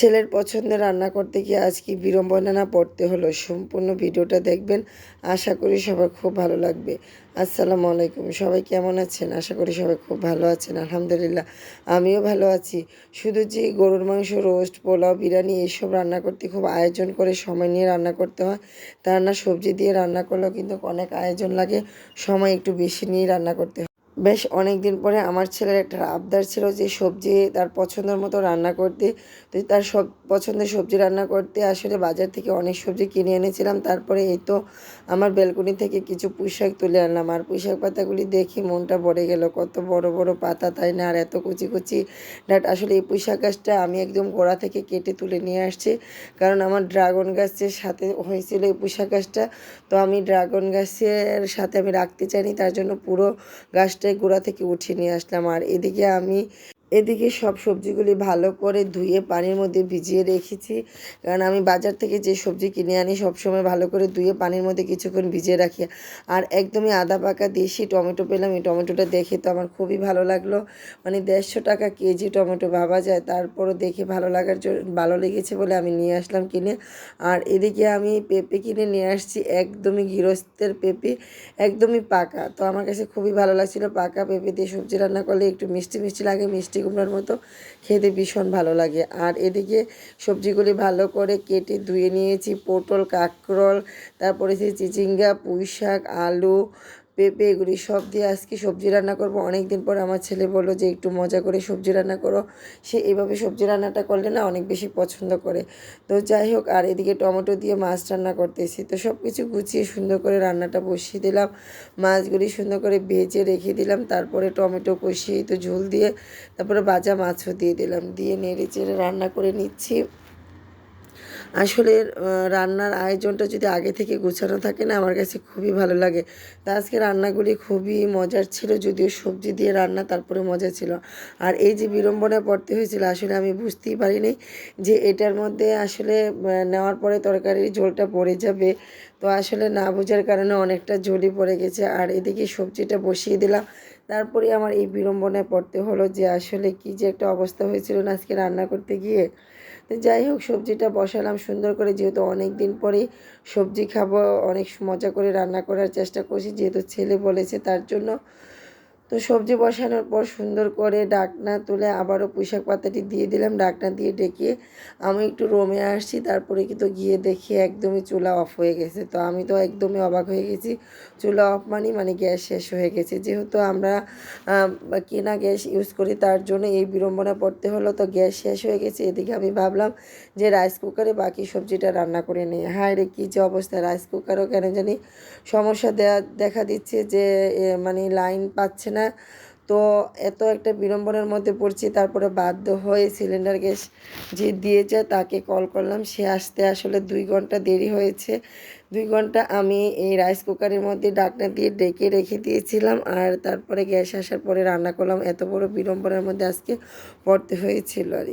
ছেলের পছন্দের রান্না করতে গিয়ে আজকে বিড়ম্বনা না পড়তে হলো? সম্পূর্ণ ভিডিওটা দেখবেন। আশা করি সবার খুব ভালো লাগবে। আসসালামু আলাইকুম। সবাই কেমন আছেন? আশা করি সবাই খুব ভালো আছেন। আলহামদুলিল্লাহ, আমিও ভালো আছি। শুধু যে গরুর মাংস, রোস্ট, পোলাও, বিরিয়ানি এইসব রান্না করতে খুব আয়োজন করে সময় নিয়ে রান্না করতে হয়। তা না, সবজি দিয়ে রান্না করলেও কিন্তু অনেক আয়োজন লাগে। সময় একটু বেশি নিয়ে রান্না করতে হয়। বেশ অনেক দিন পরে আমার ছেলের একটা আবদার ছিল যে সবজি তার পছন্দের মতো রান্না করতে। তো তার সব পছন্দের সবজি রান্না করতে আসলে বাজার থেকে অনেক সবজি কিনে এনেছিলাম। তারপরে এই তো আমার বেলকনি থেকে কিছু পুঁইশাক তুলে আনলাম। আর পুঁইশাক পাতাগুলি দেখি মনটা ভরে গেল, কত বড় বড় পাতা, তাই না? আর এত কুচি কুচি। ডাট আসলে এই পুঁইশাক গাছটা আমি একদম গোড়া থেকে কেটে তুলে নিয়ে আসছি। কারণ আমার ড্রাগন গাছের সাথে হয়েছিল এই পুঁইশাক গাছটা। তো আমি ড্রাগন গাছের সাথে আমি রাখতে চাইনি, তার জন্য পুরো গাছটা গোড়া থেকে উঠিয়ে নিয়ে আসলাম। আর এদিকে আমি এদিকে সব সবজিগুলি ভালো করে ধুয়ে পানির মধ্যে ভিজিয়ে রেখেছি। কারণ আমি বাজার থেকে যে সবজি কিনে আনি সবসময় ভালো করে ধুয়ে পানির মধ্যে কিছুক্ষণ ভিজিয়ে রাখি। আর একদমই আদা পাকা দেশি টমেটো পেলাম, এই টমেটোটা দেখে তো আমার খুবই ভালো লাগল। মানে দেড়শো টাকা কেজি টমেটো ভাবা যায়, তারপরও দেখে ভালো লাগার জন্য ভালো লেগেছে বলে আমি নিয়ে আসলাম কিনে। আর এদিকে আমি পেঁপে কিনে নিয়ে আসছি, একদমই গৃহস্থের পেঁপে, একদমই পাকা। তো আমার কাছে খুবই ভালো লাগছিল, পাকা পেঁপে দিয়ে সবজি রান্না করলে একটু মিষ্টি মিষ্টি লাগে, মিষ্টি কুমড়ার মতো খেতে ভীষণ ভালো লাগে। আর এদিকে সবজিগুলি ভালো করে কেটে ধুয়ে নিয়েছি, পটল, কাঁকরোল, তারপরে সেই চিচিঙ্গা পুঁই শাক আলু পেঁপে, এগুলি সব দিয়ে আজকে সবজি রান্না করব। অনেক দিন পর আমার ছেলে বলল যে, একটু মজা করে সবজি রান্না করো। সে এভাবে সবজি রান্নাটা করলে না অনেক বেশি পছন্দ করে। তো যাই হোক, আর এদিকে টমেটো দিয়ে মাছ রান্না করতেছি। তো সব কিছু গুছিয়ে সুন্দর করে রান্নাটা বসিয়ে দিলাম। মাছগুলি সুন্দর করে ভেজে রেখে দিলাম। তারপরে টমেটো কষিয়ে তো ঝোল দিয়ে তারপরে ভাজা মাছও দিয়ে দিলাম। দিয়ে নেড়ে চেড়ে রান্না করে নিচ্ছি। আসলে রান্নার আয়োজনটা যদি আগে থেকে গোছানো থাকে না, আমার কাছে খুবই ভালো লাগে। তা আজকে রান্নাগুলি খুবই মজার ছিল, যদিও সবজি দিয়ে রান্না তারপরে মজা ছিল। আর এই যে বিড়ম্বনায় পড়তে হয়েছিল, আসলে আমি বুঝতেই পারিনি যে এটার মধ্যে আসলে নেওয়ার পরে তরকারির ঝোলটা পড়ে যাবে। তো আসলে না বোঝার কারণে অনেকটা ঝোলই পড়ে গেছে। আর এদিকে সবজিটা বসিয়ে দিলাম। তারপরে আমার এই বিড়ম্বনায় পড়তে হলো যে আসলে কী যে একটা অবস্থা হয়েছিল না আজকে রান্না করতে গিয়ে। যাই হোক, সবজিটা বসালাম সুন্দর করে। যেহেতু অনেক দিন পরে সবজি খাব, অনেক মজা করে রান্না করার চেষ্টা করছি, যেহেতু ছেলে বলেছে তার জন্য। তো সবজি বসানোর পর সুন্দর করে ডাকনা তুলে আবারও পুঁইশাক পাতাটি দিয়ে দিলাম। ডাকনা দিয়ে ডেকে আমি একটু রোমে আসছি, তারপরে কিন্তু গিয়ে দেখি একদমই চুলা অফ হয়ে গেছে। তো আমি তো একদমই অবাক হয়ে গেছি। চুলা অফ মানে মানে গ্যাস শেষ হয়ে গেছে। যেহেতু আমরা কেনা গ্যাস ইউজ করি, তার জন্য এই বিড়ম্বনা পড়তে হলো। তো গ্যাস শেষ হয়ে গেছে। এদিকে আমি ভাবলাম যে রাইস কুকারে বাকি সবজিটা রান্না করে নিই। হায় রে, কী যে অবস্থা! রাইস কুকারও কেন জানি সমস্যা দেখা দিচ্ছে যে মানে লাইন পাচ্ছে না। না। তো এত একটা বিড়ম্বনার মধ্যে পড়ছি, তারপরে বাধ্য হয়ে সিলিন্ডার গ্যাস যে দিয়েছে তাকে কল করলাম। সে আসতে আসলে দুই ঘণ্টা দেরি হয়েছে। দুই ঘণ্টা আমি এই রাইস কুকারের মধ্যে ডাকনা দিয়ে ডেকে রেখে দিয়েছিলাম আর তারপরে গ্যাস আসার পরে রান্না করলাম। এত বড় বিড়ম্বনার মধ্যে আজকে পড়তে হয়েছিল আর